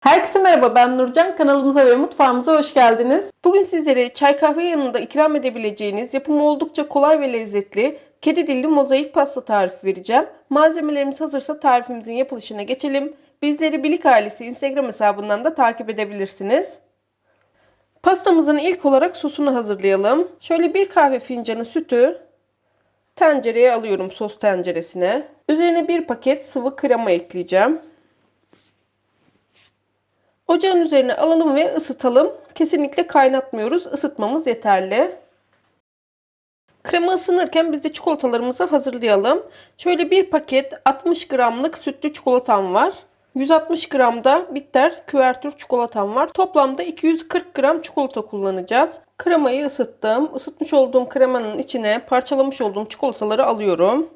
Herkese merhaba ben Nurcan. Kanalımıza ve mutfağımıza hoş geldiniz. Bugün sizlere çay kahve yanında ikram edebileceğiniz yapımı oldukça kolay ve lezzetli kedi dilli mozaik pasta tarifi vereceğim. Malzemelerimiz hazırsa tarifimizin yapılışına geçelim. Bizleri Bilik Ailesi Instagram hesabından da takip edebilirsiniz. Pastamızın ilk olarak sosunu hazırlayalım. Şöyle bir kahve fincanı sütü tencereye alıyorum sos tenceresine. Üzerine bir paket sıvı krema ekleyeceğim. Ocağın üzerine alalım ve ısıtalım. Kesinlikle kaynatmıyoruz. Isıtmamız yeterli. Krema ısınırken biz de çikolatalarımızı hazırlayalım. Şöyle bir paket 60 gramlık sütlü çikolatam var. 160 gram da bitter küvertür çikolatam var. Toplamda 240 gram çikolata kullanacağız. Kremayı ısıttım. Isıtmış olduğum kremanın içine parçalamış olduğum çikolataları alıyorum.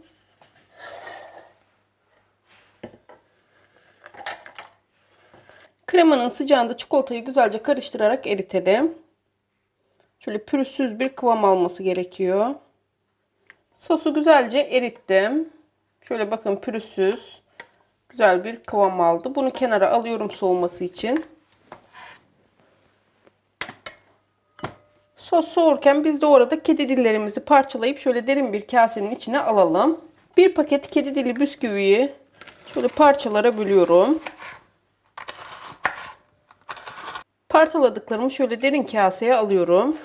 Kremanın sıcağında çikolatayı güzelce karıştırarak eritelim. Şöyle pürüzsüz bir kıvam alması gerekiyor. Sosu güzelce erittim. Şöyle bakın pürüzsüz. Güzel bir kıvam aldı. Bunu kenara alıyorum soğuması için. Sos soğurken biz de orada kedi dillerimizi parçalayıp şöyle derin bir kasenin içine alalım. Bir paket kedi dili bisküviyi şöyle parçalara bölüyorum. Parçaladıklarımı şöyle derin kaseye alıyorum.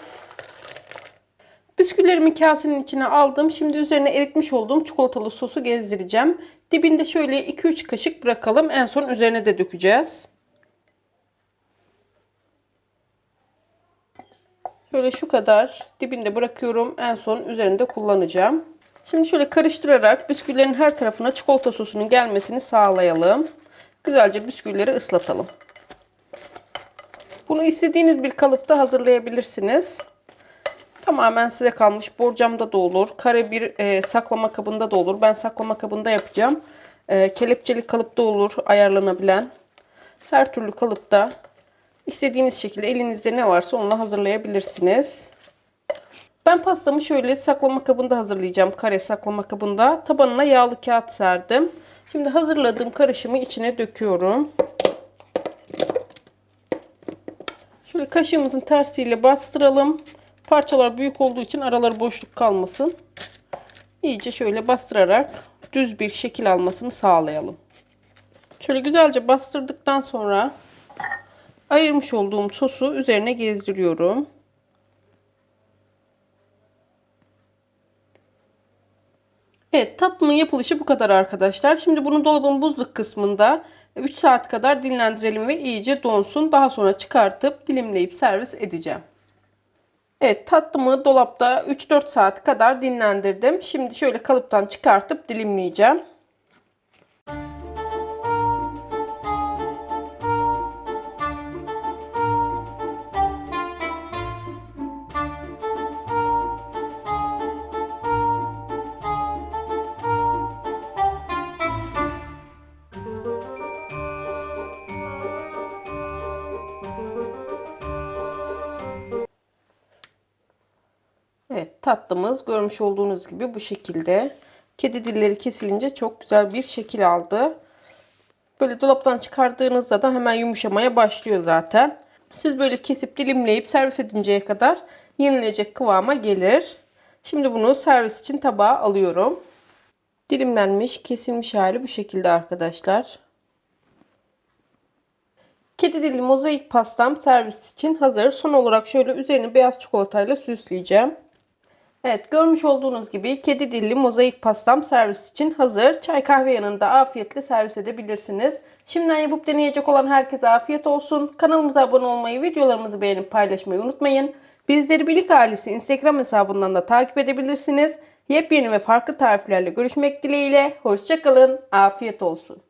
Bisküvilerimi kasenin içine aldım. Şimdi üzerine eritmiş olduğum çikolatalı sosu gezdireceğim. Dibinde şöyle 2-3 kaşık bırakalım. En son üzerine de dökeceğiz. Şöyle şu kadar dibinde bırakıyorum. En son üzerinde kullanacağım. Şimdi şöyle karıştırarak bisküvilerin her tarafına çikolata sosunun gelmesini sağlayalım. Güzelce bisküvileri ıslatalım. Bunu istediğiniz bir kalıpta hazırlayabilirsiniz. Tamamen size kalmış. Borcamda da olur. Kare bir e, saklama kabında da olur. Ben saklama kabında yapacağım. E, kelepçeli kalıpta olur ayarlanabilen. Her türlü kalıpta istediğiniz şekilde elinizde ne varsa onunla hazırlayabilirsiniz. Ben pastamı şöyle saklama kabında hazırlayacağım. Kare saklama kabında. Tabanına yağlı kağıt serdim. Şimdi hazırladığım karışımı içine döküyorum. Şöyle kaşığımızın tersiyle bastıralım. Parçalar büyük olduğu için araları boşluk kalmasın. İyice şöyle bastırarak düz bir şekil almasını sağlayalım. Şöyle güzelce bastırdıktan sonra ayırmış olduğum sosu üzerine gezdiriyorum. Evet tatlının yapılışı bu kadar arkadaşlar. Şimdi bunu dolabın buzluk kısmında 3 saat kadar dinlendirelim ve iyice donsun. Daha sonra çıkartıp dilimleyip servis edeceğim. Evet tatlımı dolapta 3-4 saat kadar dinlendirdim. Şimdi şöyle kalıptan çıkartıp dilimleyeceğim. Evet tatlımız görmüş olduğunuz gibi bu şekilde. Kedi dilleri kesilince çok güzel bir şekil aldı. Böyle dolaptan çıkardığınızda da hemen yumuşamaya başlıyor zaten. Siz böyle kesip dilimleyip servis edinceye kadar yenilecek kıvama gelir. Şimdi bunu servis için tabağa alıyorum. Dilimlenmiş, kesilmiş hali bu şekilde arkadaşlar. Kedi dili mozaik pastam servis için hazır. Son olarak şöyle üzerini beyaz çikolatayla süsleyeceğim. Evet görmüş olduğunuz gibi kedi dilli mozaik pastam servis için hazır. Çay kahve yanında afiyetle servis edebilirsiniz. Şimdiden yapıp deneyecek olan herkese afiyet olsun. Kanalımıza abone olmayı, videolarımızı beğenip paylaşmayı unutmayın. Bizleri Bilik Ailesi Instagram hesabından da takip edebilirsiniz. Yepyeni ve farklı tariflerle görüşmek dileğiyle. Hoşçakalın, afiyet olsun.